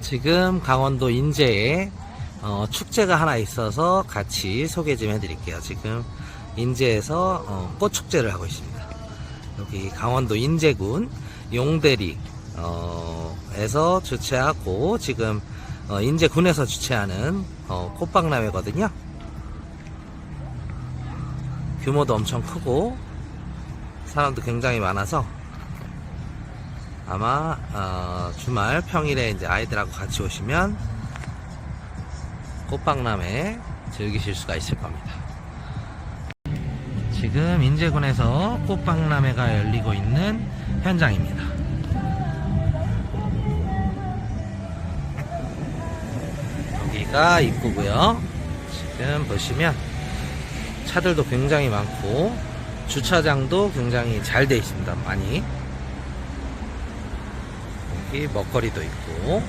지금 강원도 인제에 어, 축제가 하나 있어서 같이 소개 좀 해드릴게요. 지금 인제에서 어, 꽃축제를 하고 있습니다. 여기 강원도 인제군 용대리 어, 에서 주최하고 지금 어, 인제군에서 주최하는 어, 꽃박람회거든요. 규모도 엄청 크고 사람도 굉장히 많아서 아마 어, 주말 평일에 이제 아이들하고 같이 오시면 꽃박람회 즐기실 수가 있을 겁니다. 지금 인제군에서 꽃박람회가 열리고 있는 현장입니다. 여기가 입구고요. 지금 보시면 차들도 굉장히 많고 주차장도 굉장히 잘 돼 있습니다. 많이 여기 먹거리도 있고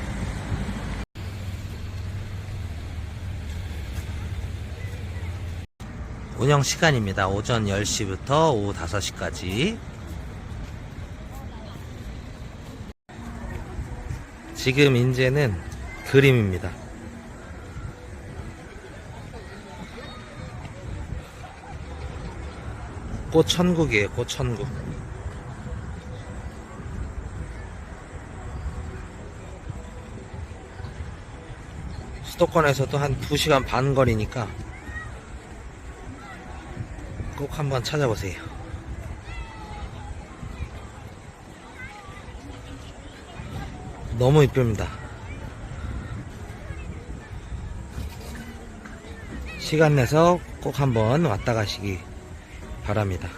운영 시간입니다. 오전 10시부터 오후 5시까지 지금 인제는 그림입니다. 꽃천국이에요, 꽃천국. 수도권에서도 한 2시간 반 거리니까 꼭 한번 찾아보세요. 너무 이쁩니다. 시간 내서 꼭 한번 왔다 가시기 바랍니다.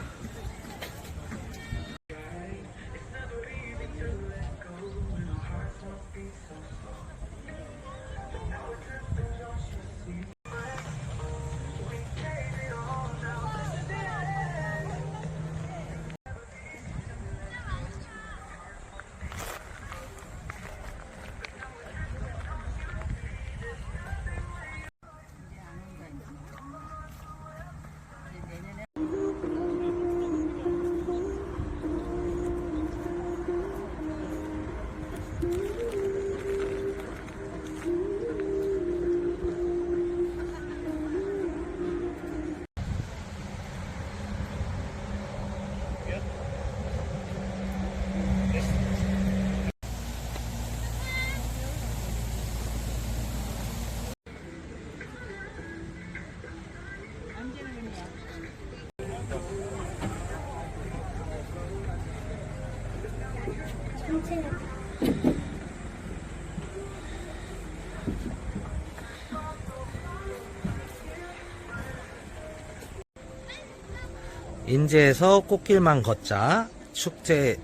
인제에서 꽃길만 걷자. 축제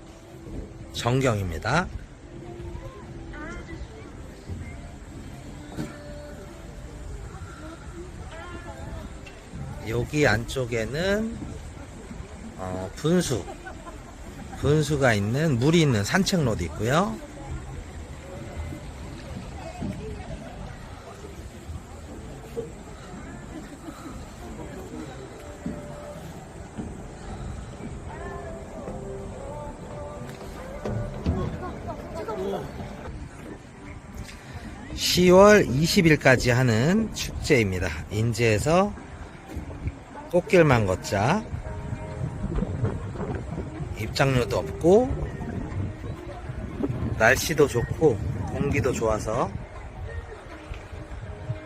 전경입니다. 여기 안쪽에는 어, 분수 분수가 있는 물이 있는 산책로도 있고요. (10월 20일까지) 하는 축제입니다 인제에서 꽃길만 걷자 입장료도 없고 날씨도 좋고 공기도 좋아서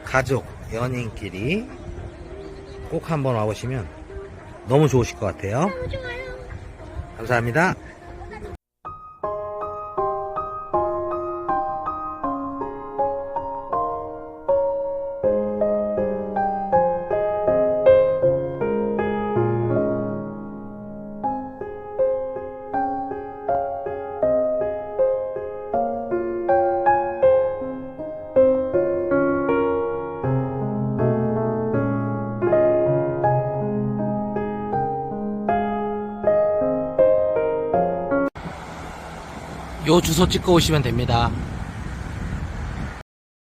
가족 연인끼리 꼭 한번 와보시면 너무 좋으실 것 같아요. 감사합니다 요 주소 찍고 오시면 됩니다